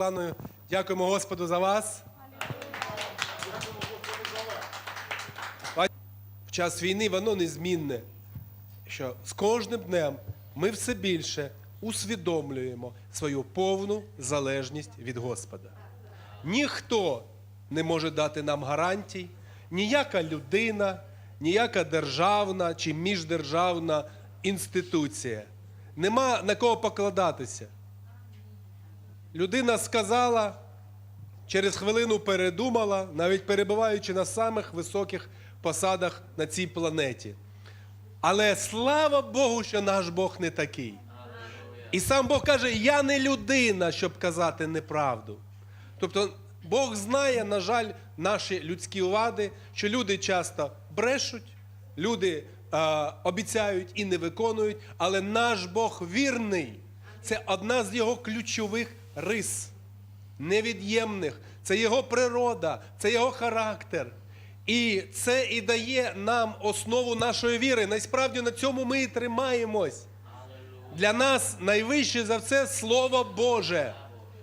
Світланою. Дякуємо Господу за вас. В час війни воно незмінне, що з кожним днем ми все більше усвідомлюємо свою повну залежність від Господа. Ніхто не може дати нам гарантій, ніяка людина, ніяка державна чи міждержавна інституція. Нема на кого покладатися. Людина сказала, через хвилину передумала, навіть перебуваючи на самих високих посадах на цій планеті. Але слава Богу, що наш Бог не такий. І сам Бог каже: я не людина, щоб казати неправду. Тобто Бог знає, на жаль, наші людські вади, що люди часто брешуть, люди е, обіцяють і не виконують, але наш Бог вірний. Це одна з його ключових рис, невід'ємних. Це його природа, це його характер. І це і дає нам основу нашої віри. Насправді на цьому ми і тримаємось. Для нас найвище за все Слово Боже.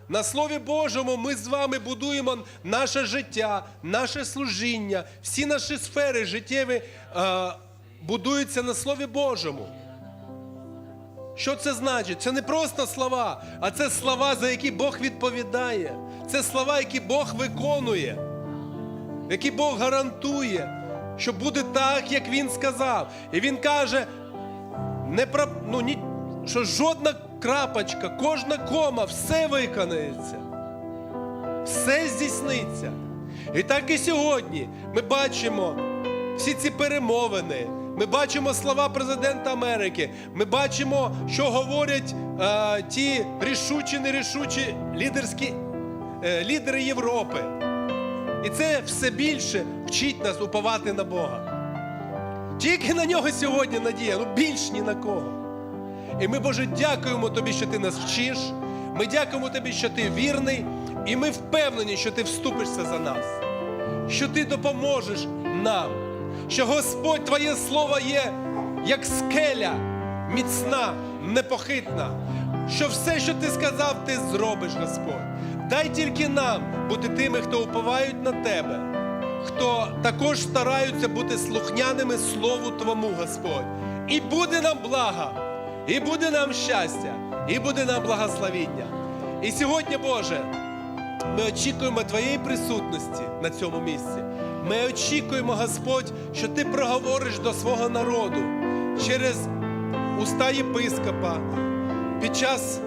На Слові Божому ми з вами будуємо наше життя, наше служіння, всі наші сфери життєві е, будуються на Слові Божому. Що це значить? Це не просто слова, а це слова, за які Бог відповідає. Це слова, які Бог виконує, які Бог гарантує, що буде так, як Він сказав. І Він каже, не про, ну, ні, що жодна крапочка, кожна кома, все виконається, все здійсниться. І так і сьогодні ми бачимо всі ці перемовини. Ми бачимо слова президента Америки. Ми бачимо, що говорять е, ті рішучі, нерішучі лідерські е, лідери Європи. І це все більше вчить нас уповати на Бога. Тільки на нього сьогодні надія, ну більш ні на кого. І ми, Боже, дякуємо Тобі, що Ти нас вчиш. Ми дякуємо Тобі, що Ти вірний, і ми впевнені, що Ти вступишся за нас, що Ти допоможеш нам, що Господь Твоє Слово є як скеля, міцна, непохитна, що все, що Ти сказав, Ти зробиш, Господь. Дай тільки нам бути тими, хто уповають на Тебе, хто також стараються бути слухняними Слову Твому, Господь. І буде нам блага. І буде нам щастя, і буде нам благословіння. І сьогодні, Боже, ми очікуємо Твоєї присутності на цьому місці. Ми очікуємо, Господь, що Ти проговориш до свого народу через уста єпископа, під час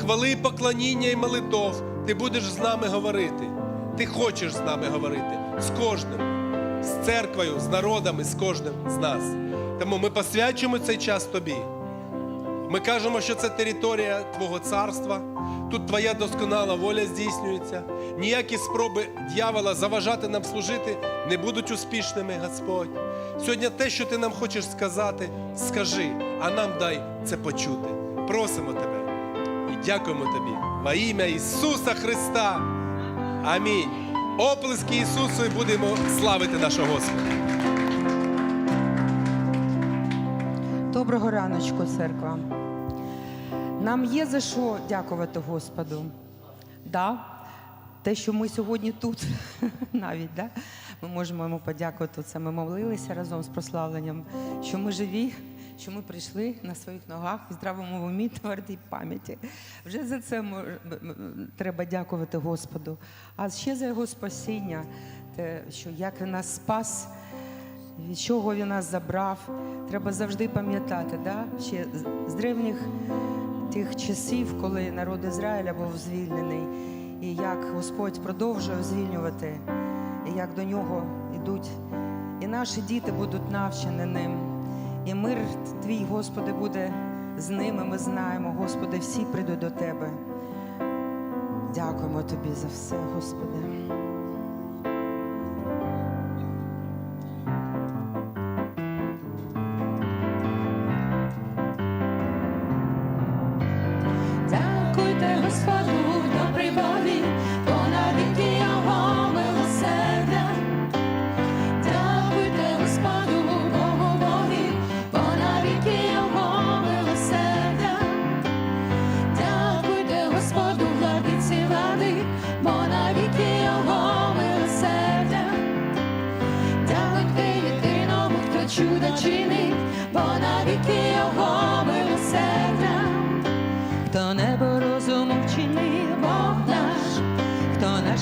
хвали, поклоніння і молитов. Ти будеш з нами говорити. Ти хочеш з нами говорити з кожним, з церквою, з народами, з кожним з нас. Тому ми посвячуємо цей час Тобі. Ми кажемо, що це територія Твого царства. Тут Твоя досконала воля здійснюється. Ніякі спроби дьявола заважати нам служити не будуть успішними, Господь. Сьогодні те, що ти нам хочеш сказати, скажи, а нам дай це почути. Просимо тебе і дякуємо тобі во ім'я Ісуса Христа. Амінь. Оплески Ісусу і будемо славити нашого Господа. Доброго раночку, церква. Нам є за що дякувати Господу. Да, те, що ми сьогодні тут, навіть да, ми можемо йому подякувати. Це ми молилися разом з прославленням, що ми живі, що ми прийшли на своїх ногах в здравому умі, твердій пам'яті. Вже за це треба дякувати Господу. А ще за його спасіння, те, що як він нас спас від чого він нас забрав. Треба завжди пам'ятати, да? ще з древніх тих часів, коли народ Ізраїля був звільнений, і як Господь продовжує звільнювати, і як до нього йдуть. І наші діти будуть навчені ним. І мир твій, Господи, буде з ними. Ми знаємо, Господи, всі прийдуть до Тебе. Дякуємо Тобі за все, Господи.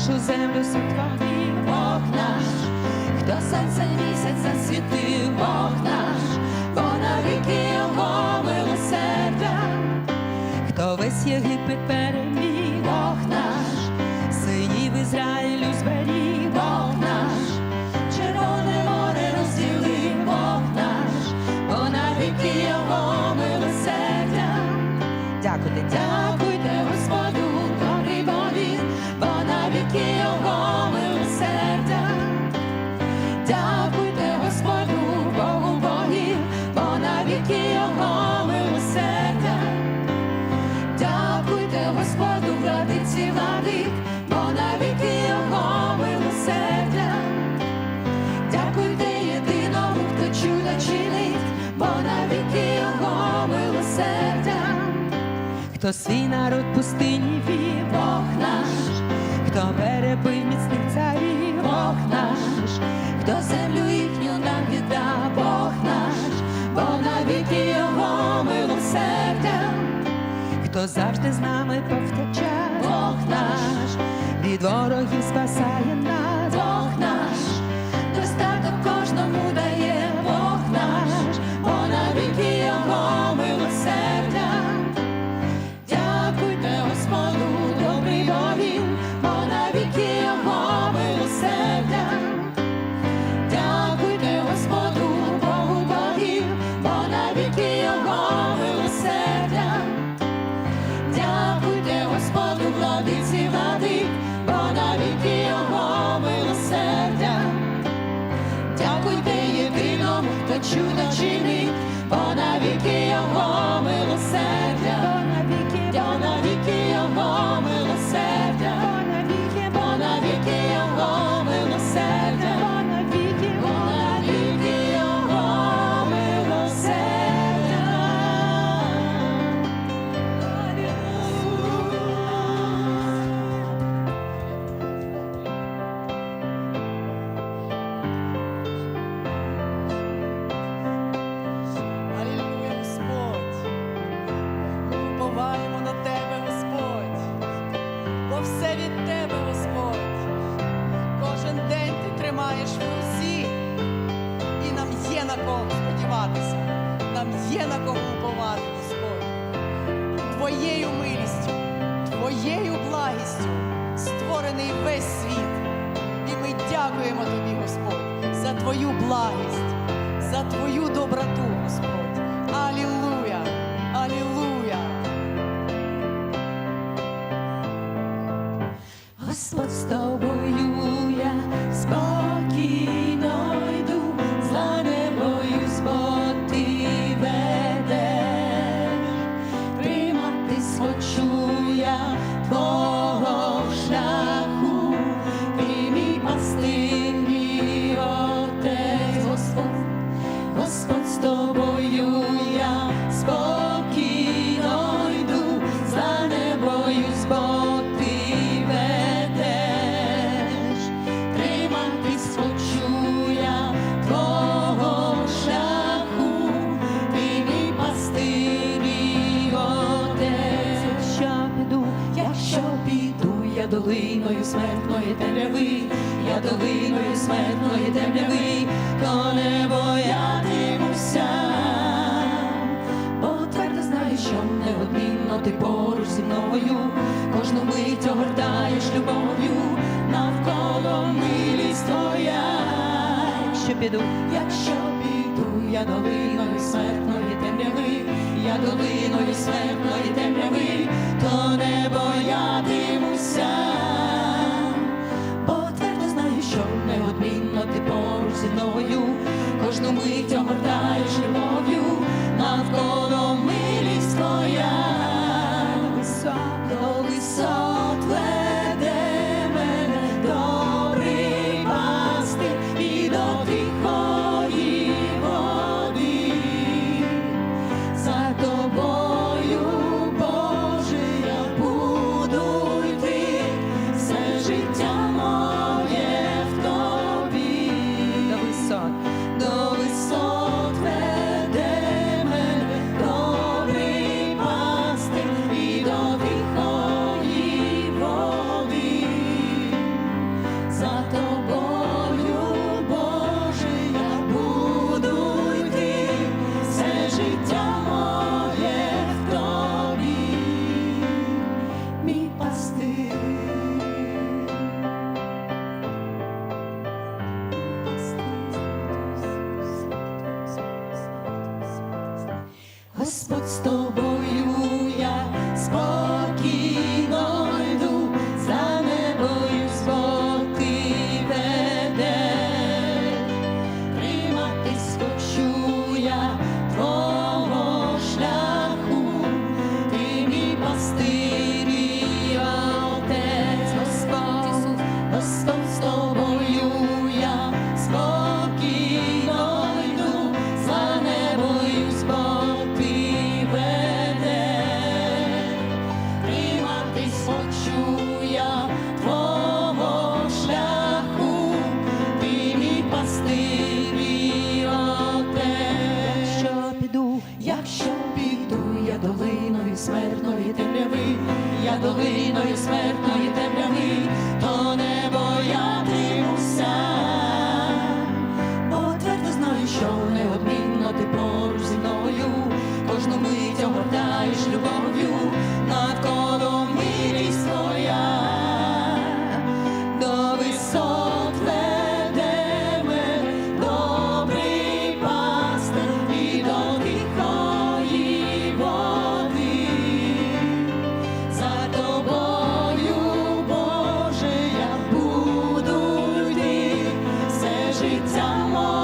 Нашу землю сотворив, Бог наш, хто сонце місяць засвітив, Бог наш, бо навіки його милосердя. хто весь Єгипет переміг, Бог наш, синів Ізраїлю зберіг, Бог наш, червоне море розділив, Бог наш, бо навіки його милосердя. Дякуйте, Дякуйте хто свій народ пустині вів, Бог наш, хто перебив міцних царів, Бог наш, хто землю їхню нам віддав, Бог наш, бо навіки його милосердя, хто завжди з нами повсякчас, Бог наш, від ворогів спасає нас, кого сподіватися. Нам є на кого уповати, Господь. Твоєю милістю, Твоєю благістю створений весь світ. І ми дякуємо Тобі, Господь, за Твою благість, за Твою доброту, Господь. Алілуя! Алілуя! Господь з тобою смертної темряви, я долиною смертної темряви, то не боятимуся, бо твердо знаю, що неодмінно ти поруч зі мною, кожну мить огортаєш любов'ю, навколо милість твоя. що піду, Якщо піду я долиною смертної темряви, я долиною смертної темряви, то не боятимуся, кожну мить огортаєш любов'ю, долиною смертної темряви. Все життя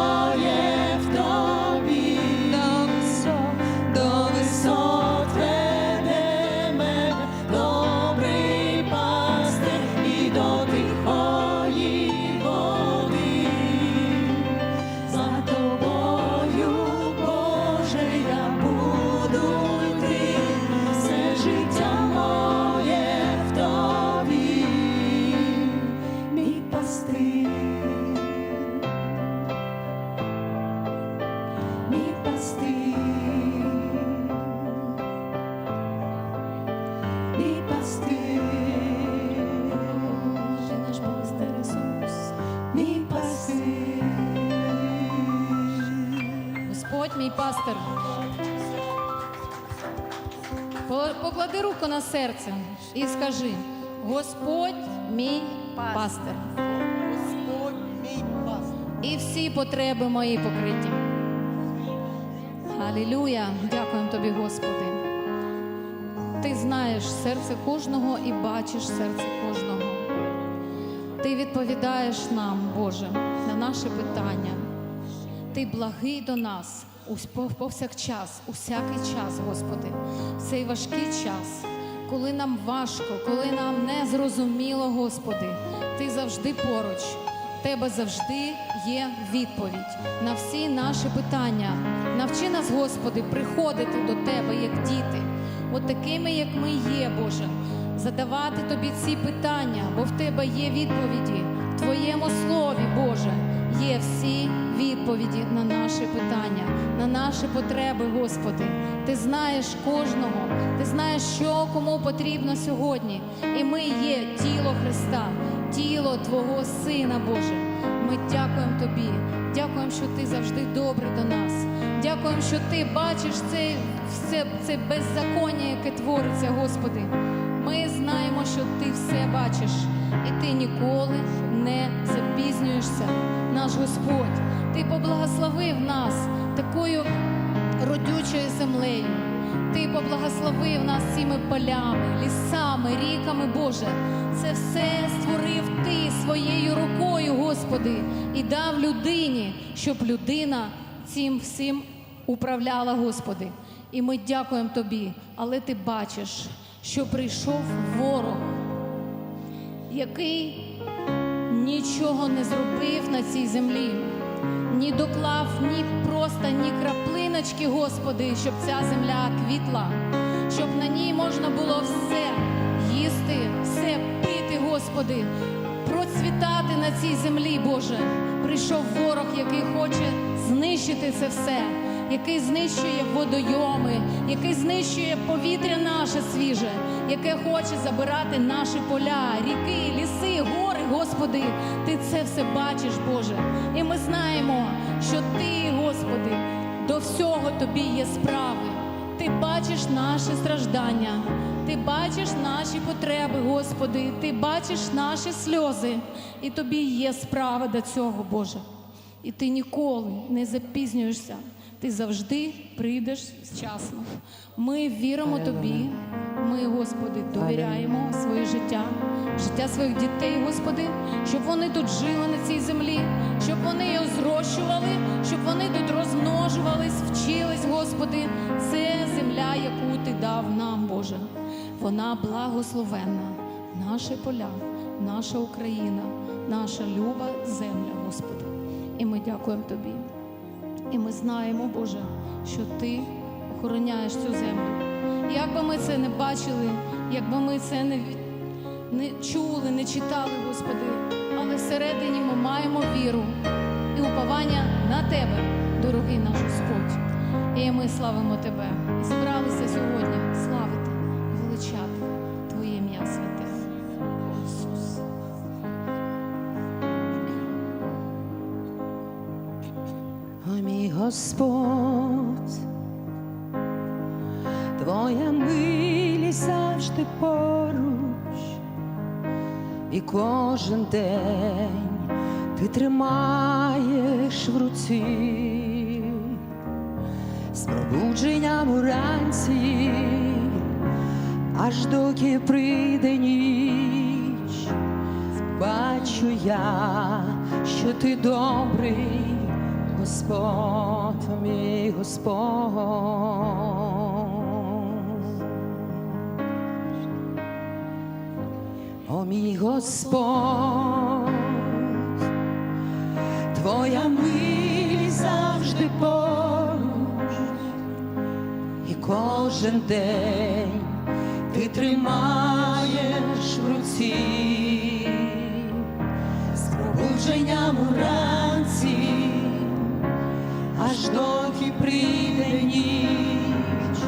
Поклади руку на серце і скажи: Господь мій пастир. Господь мій пастир. І всі потреби мої покриті. Алілюя! Дякуємо тобі, Господи. Ти знаєш серце кожного і бачиш серце кожного. Ти відповідаєш нам, Боже, на наше питання. Ти благий до нас повсякчас, усякий час, Господи, цей важкий час, коли нам важко, коли нам не зрозуміло, Господи, Ти завжди поруч. Тебе завжди є відповідь на всі наші питання. Навчи нас, Господи, приходити до Тебе як діти, от такими, як ми є, Боже, задавати Тобі ці питання, бо в Тебе є відповіді в Твоєму слові, відповіді на наші питання, на наші потреби, Господи. Ти знаєш кожного, ти знаєш, що кому потрібно сьогодні. І ми є тіло Христа, тіло Твого Сина, Боже. Ми дякуємо Тобі, дякуємо, що Ти завжди добрий до нас. Дякуємо, що Ти бачиш це, все, це беззаконня, яке твориться, Господи. Ми знаємо, що ти все бачиш, і ти ніколи не запізнюєшся, наш Господь. Ти поблагословив нас такою родючою землею. Ти поблагословив нас цими полями, лісами, ріками, Боже. Це все створив Ти своєю рукою, Господи, і дав людині, щоб людина цим всім управляла, Господи. І ми дякуємо Тобі, але ти бачиш, що прийшов ворог, який нічого не зробив на цій землі, ні доклав, ні просто ні краплиночки, Господи, щоб ця земля квітла, щоб на ній можна було все їсти, все пити, Господи, процвітати на цій землі, Боже. Прийшов ворог, який хоче знищити це все, який знищує водойоми, який знищує повітря наше свіже, яке хоче забирати наші поля, ріки, ліси, гори, Господи, Ти це все бачиш, Боже. І ми знаємо, що Ти, Господи, до всього тобі є справи. Ти бачиш наші страждання, ти бачиш наші потреби, Господи, ти бачиш наші сльози, і тобі є справа до цього, Боже. І ти ніколи не запізнюєшся. Ти завжди прийдеш вчасно. Ми віримо тобі. Ми, Господи, довіряємо своє життя, життя своїх дітей, Господи, щоб вони тут жили на цій землі, щоб вони його зрощували, щоб вони тут розмножувались, вчились, Господи. Це земля, яку Ти дав нам, Боже. Вона благословенна, наші поля, наша Україна, наша люба земля, Господи. І ми дякуємо Тобі. І ми знаємо, Боже, що Ти охороняєш цю землю. Як би ми це не бачили, як би ми це не, не чули, не читали, Господи, але всередині ми маємо віру і уповання на Тебе, дорогий наш Господь. І ми славимо Тебе. І зібралися сьогодні Господь, Твоя милість завжди поруч, і кожен день ти тримаєш в руці, з пробудженням уранці, аж доки прийде ніч, бачу я, що ти добрий, Господь, мій Господь. О мій Господь, Твоя милість завжди поруч, і кожен день ти тримаєш в руці, з пробудженням уранці, аж доки прийде ніч,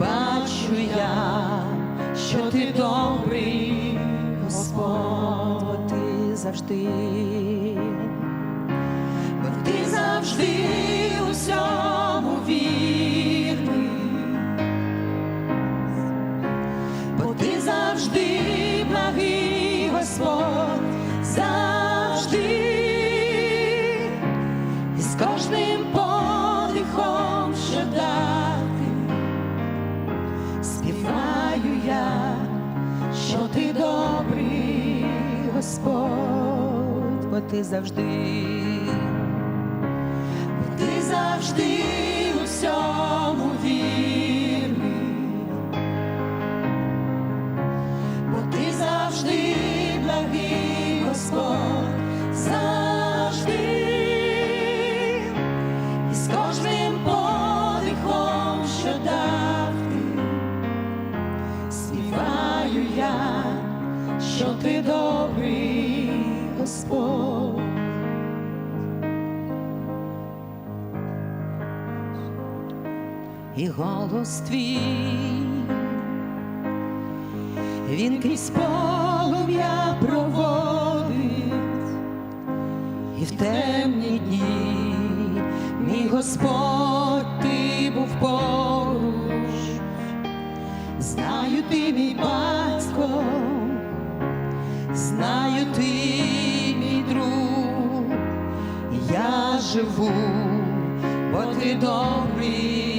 бачу я, що ти добрий, Господь, ти завжди, бо ти завжди у ти завжди, ти завжди у всьому вірний, бо ти завжди благий Господь, голос твій. Він крізь полум'я проводить, і в темні дні мій Господь ти був поруч, знаю ти мій батько, знаю ти мій друг, я живу, бо ти добрий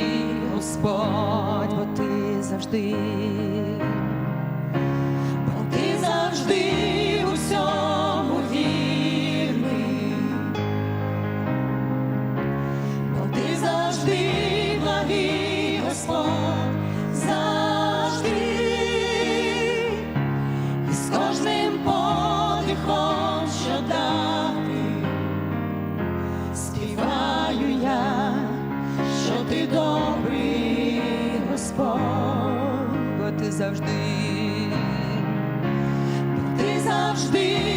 Господь, бо ти завжди. Бо ти завжди у всьому вірний, бо ти завжди благий Господь, завжди, і з кожним подихом, що дати, співаю я, що ти добрий Господь, бо ти завжди ти завжди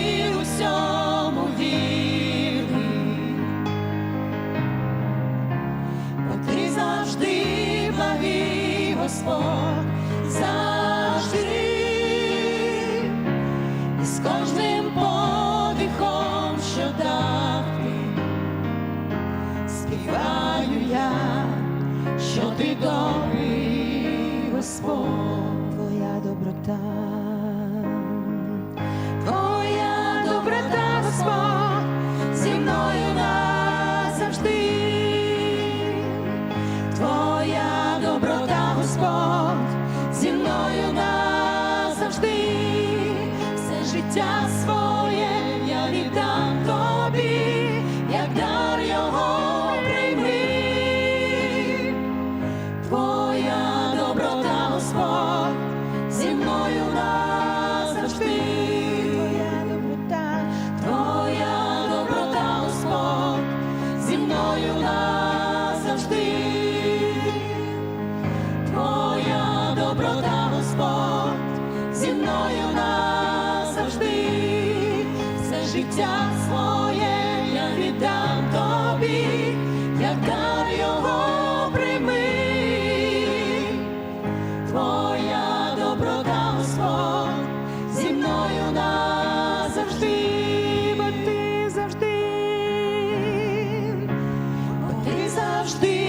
життя Spirit.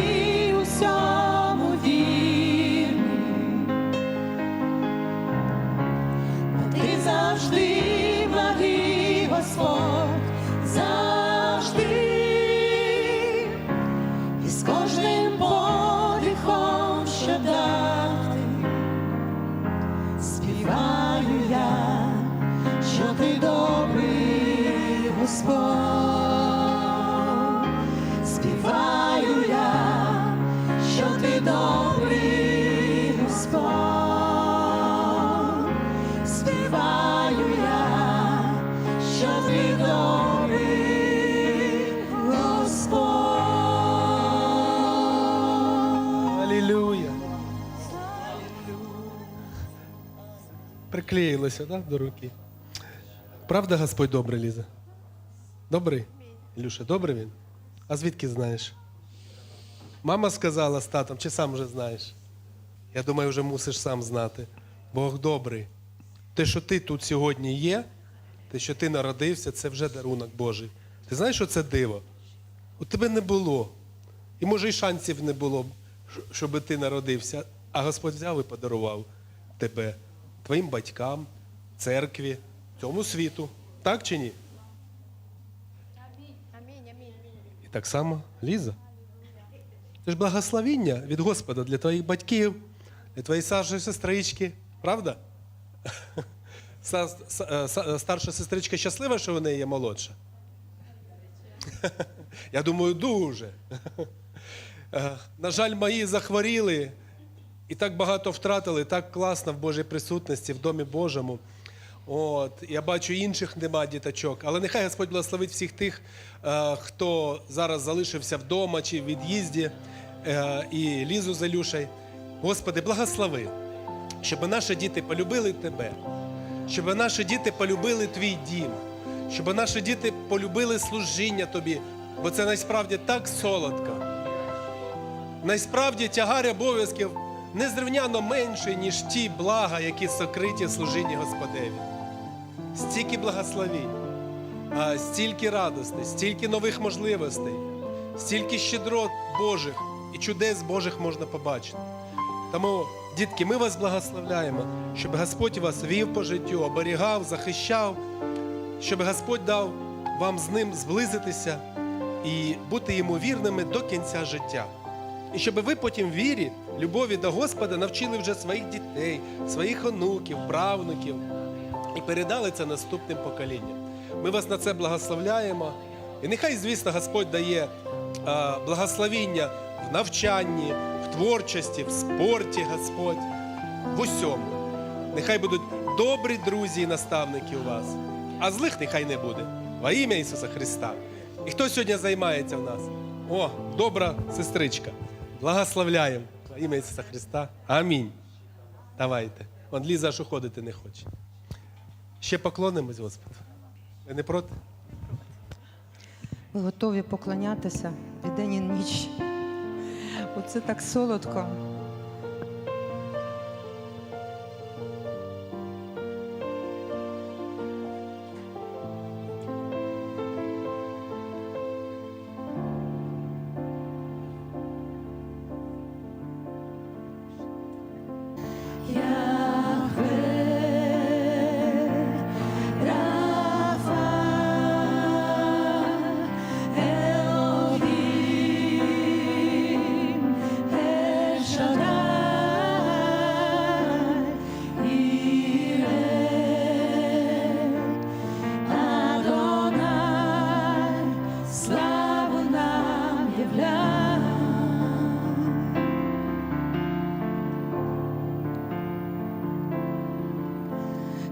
Приклеїлося, да, до руки. Правда, Господь добрий, Ліза? Добрий? Ілюша, добрий він? А звідки знаєш? Мама сказала з татом, чи сам вже знаєш? Я думаю, вже мусиш сам знати. Бог добрий. Те, що ти тут сьогодні є, те, що ти народився, це вже дарунок Божий. Ти знаєш, що це диво? У тебе не було. І може і шансів не було, щоб ти народився, а Господь взяв і подарував тебе, твоїм батькам, церкві, цьому світу. Так чи ні? І так само Ліза. Це ж благословіння від Господа для твоїх батьків, для твоєї старшої сестрички. Правда? Е, са- Старша сестричка щаслива, що в неї є молодша? Я думаю, дуже. Е, На жаль, мої захворіли і так багато втратили, так класно в Божій присутності, в Домі Божому. От, я бачу, інших нема діточок. Але нехай Господь благословить всіх тих, е, хто зараз залишився вдома чи в від'їзді, е, і Лізу з Ілюшею. Господи, благослови, щоб наші діти полюбили Тебе, щоб наші діти полюбили Твій дім, щоб наші діти полюбили служіння Тобі, бо це насправді так солодко. Насправді тягар обов'язків незрівняно менший, ніж ті блага, які сокриті в служінні Господеві. Стільки благословінь, стільки радостей, стільки нових можливостей, стільки щедрот Божих і чудес Божих можна побачити. Тому, дітки, ми вас благословляємо, щоб Господь вас вів по життю, оберігав, захищав, щоб Господь дав вам з ним зблизитися і бути йому вірними до кінця життя. І щоб ви потім в вірі, любові до Господа навчили вже своїх дітей, своїх онуків, правнуків і передали це наступним поколінням. Ми вас на це благословляємо. І нехай, звісно, Господь дає благословіння в навчанні, в творчості, в спорті, Господь, в усьому. Нехай будуть добрі друзі і наставники у вас, а злих нехай не буде. Во ім'я Ісуса Христа. І хто сьогодні займається в нас? О, добра сестричка. Благословляємо во ім'я Ісуса Христа. Амінь. Давайте. Он Ліза аж уходити не хоче. Ще поклонимось, Господу. Ви не проти? Ви готові поклонятися і день і ніч. Оце так солодко.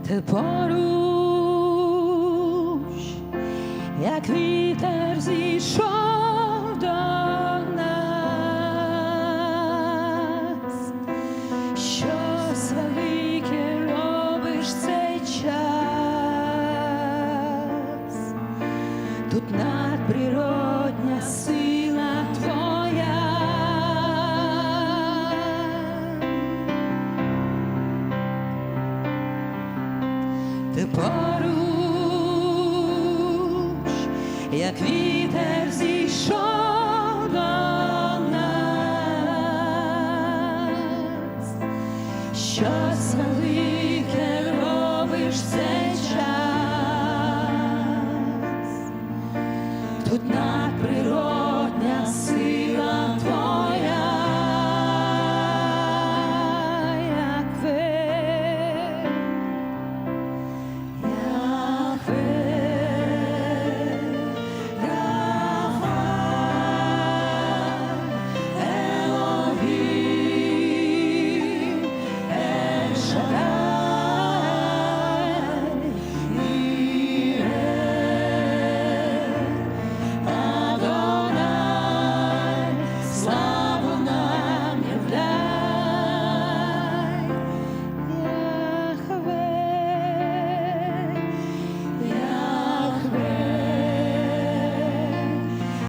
Ти поруч, як вітер